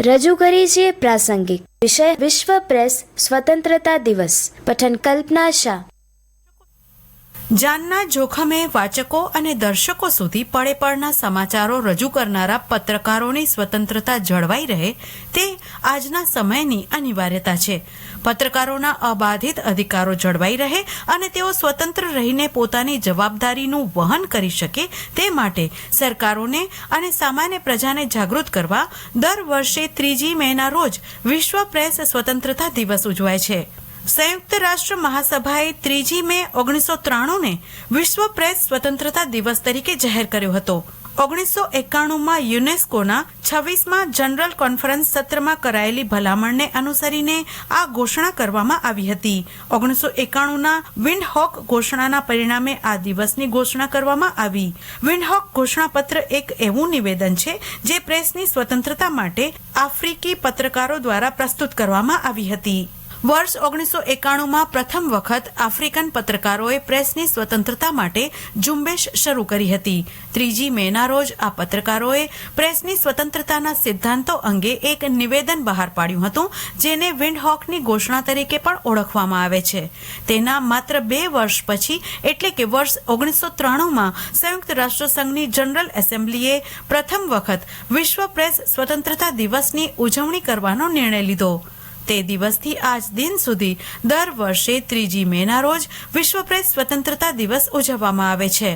રજૂ કરી છે પ્રાસંગિક. વિષય વિશ્વ પ્રેસ સ્વતંત્રતા દિવસ. પઠન કલ્પના શાહ. જાનના જોખમે વાચકો અને દર્શકો સુધી પડે પડના સમાચારો રજૂ કરનારા પત્રકારોની સ્વતંત્રતા જળવાઈ રહે તે આજના સમયની અનિવાર્યતા છે. પત્રકારોના અબાધિત અધિકારો જળવાઈ રહે અને તેઓ સ્વતંત્ર રહીને પોતાની જવાબદારીનું વહન કરી શકે તે માટે સરકારોને અને સામાન્ય પ્રજાને જાગૃત કરવા દર વર્ષે ત્રીજી મેના રોજ વિશ્વ પ્રેસ સ્વતંત્રતા દિવસ ઉજવાય છે. સંયુક્ત રાષ્ટ્ર મહાસભાએ ત્રીજી મે ઓગણીસો ત્રાણુંને વિશ્વ પ્રેસ સ્વતંત્રતા દિવસ તરીકે જાહેર કર્યો હતો. ઓગણીસો એકાણુંમાં યુનેસ્કોના છવ્વીસમાં જનરલ કોન્ફરન્સ સત્રમાં કરાયેલી ભલામણને અનુસરીને આ ઘોષણા કરવામાં આવી હતી. ઓગણીસો એકાણુંના વિન્ડહોક ઘોષણાના પરિણામે આ દિવસની ઘોષણા કરવામાં આવી. વિન્ડહોક ઘોષણાપત્ર એક એવું નિવેદન છે જે પ્રેસની સ્વતંત્રતા માટે આફ્રિકી પત્રકારો દ્વારા પ્રસ્તુત કરવામાં આવી હતી. વર્ષ ઓગણીસો એકાણુંમાં પ્રથમ વખત આફ્રિકન પત્રકારોએ પ્રેસની સ્વતંત્રતા માટે ઝુંબેશ શરૂ કરી હતી. ત્રીજી મેના રોજ આ પત્રકારોએ પ્રેસની સ્વતંત્રતાના સિદ્ધાંતો અંગે એક નિવેદન બહાર પાડ્યું હતું, જેને વિન્ડહોકની ઘોષણા તરીકે પણ ઓળખવામાં આવે છે. તેના માત્ર બે વર્ષ પછી, એટલે કે વર્ષ ઓગણીસો ત્રાણુંમાં, સંયુક્ત રાષ્ટ્રસંઘની જનરલ એસેમ્બલીએ પ્રથમ વખત વિશ્વ પ્રેસ સ્વતંત્રતા દિવસની ઉજવણી કરવાનો નિર્ણય લીધો. તે દિવસથી આજ દિન સુધી દર વર્ષે ત્રીજી મેના રોજ વિશ્વ પ્રેસ સ્વતંત્રતા દિવસ ઉજવવામાં આવે છે.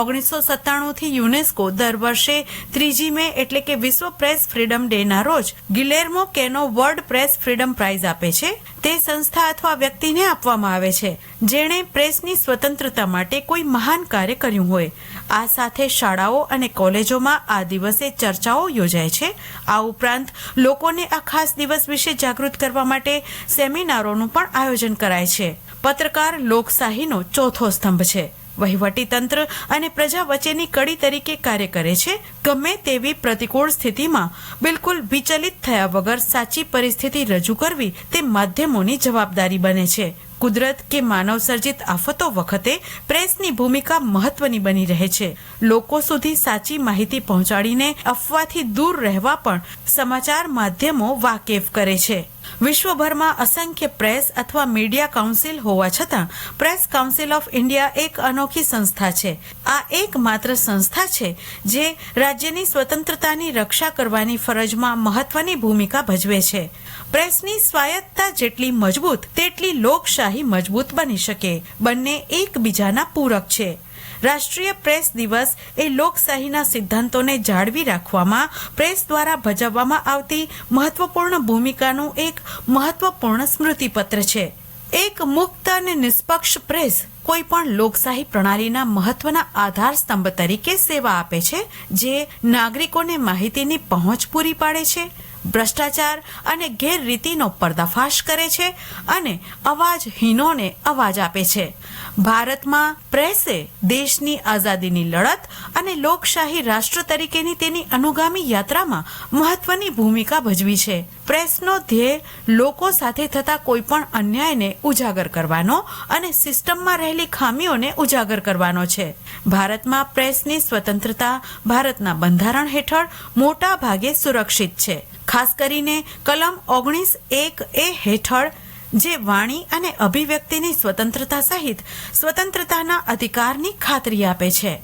ઓગણીસો સત્તાણુંથી યુનેસ્કો દર વર્ષે ત્રીજી મે એટલે કે વિશ્વ પ્રેસ ફ્રીડમ ડેના રોજ Guillermo Cano world press freedom prize આપે છે. તે સંસ્થા અથવા વ્યક્તિને આપવામાં આવે છે, જેણે પ્રેસની સ્વતંત્રતા માટે કોઈ મહાન કાર્ય કર્યું હોય. આ સાથે શાળાઓ અને કોલેજોમાં આ દિવસે ચર્ચાઓ યોજાય છે. આ ઉપરાંત લોકોને આ ખાસ દિવસ વિશે જાગૃત કરવા માટે સેમિનારોનું પણ આયોજન કરાય છે. પત્રકાર લોકશાહીનો ચોથો સ્તંભ છે. વહીવટી તંત્ર અને પ્રજા વચ્ચેની કડી તરીકે કાર્ય કરે છે. ગમે તેવી પ્રતિકૂળ સ્થિતિમાં બિલકુલ વિચલિત થયા વગર સાચી પરિસ્થિતિ રજૂ કરવી તે માધ્યમોની જવાબદારી બને છે. કુદરત કે માનવ સર્જિત આફતો વખતે પ્રેસની ભૂમિકા મહત્વની બની રહે છે. લોકો સુધી સાચી માહિતી પહોંચાડીને અફવાથી દૂર રહેવા પણ સમાચાર માધ્યમો વાકેફ કરે છે. વિશ્વભરમાં અસંખ્ય પ્રેસ અથવા મીડિયા કાઉન્સિલ હોવા છતાં, પ્રેસ કાઉન્સિલ ઓફ ઇન્ડિયા એક અનોખી સંસ્થા છે. આ એકમાત્ર સંસ્થા છે જે રાજ્યની સ્વતંત્રતાની રક્ષા કરવાની ફરજમાં મહત્વની ભૂમિકા ભજવે છે. પ્રેસની સ્વાયત્તતા જેટલી મજબૂત, તેટલી લોકશાહી મજબૂત બની શકે. બંને એકબીજાના પૂરક છે. રાષ્ટ્રીય પ્રેસ દિવસ એ લોકશાહીના સિદ્ધાંતોને જાળવી રાખવામાં, પ્રેસ દ્વારા ભજવવામાં આવતી મહત્વપૂર્ણ ભૂમિકાનું એક મહત્વપૂર્ણ સ્મૃતિપત્ર છે. એક મુક્ત અને નિષ્પક્ષ પ્રેસ કોઈ પણ લોકશાહી પ્રણાલીના મહત્વના આધાર સ્તંભ તરીકે સેવા આપે છે, જે નાગરિકોને માહિતીની પહોંચ પૂરી પાડે છે ભ્રષ્ટાચાર અને ગેરરીતિનો પર્દાફાશ કરે છે અને અવાજહીનોને અવાજ આપે છે. ભારતમાં પ્રેસે દેશની આઝાદીની લડત અને લોકશાહી રાષ્ટ્ર તરીકેની તેની અનુગામી યાત્રામાં મહત્વની ભૂમિકા ભજવી છે. પ્રેસનો ધ્યેય લોકો સાથે થતા કોઈપણ અન્યાયને ઉજાગર કરવાનો અને સિસ્ટમમાં રહેલી ખામીઓને ઉજાગર કરવાનો છે. ભારતમાં પ્રેસની સ્વતંત્રતા ભારતના બંધારણ હેઠળ મોટા ભાગે સુરક્ષિત છે. ખાસ કરીને કલમ ઓગણીસ એક એ હેઠળ, જે વાણી અને અભિવ્યક્તિની સ્વતંત્રતા સહિત સ્વતંત્રતાના અધિકારની ખાતરી આપે છે.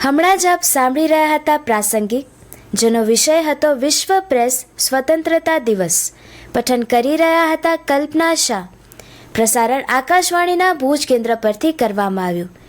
હમણાં જ આપ સાંભળી રહ્યા હતા પ્રાસંગિક, જેનો વિષય હતો વિશ્વ પ્રેસ સ્વતંત્રતા દિવસ. પઠન કરી રહ્યા હતા કલ્પના શાહ. પ્રસારણ આકાશવાણીના ભુજ કેન્દ્ર પરથી કરવામાં આવ્યું.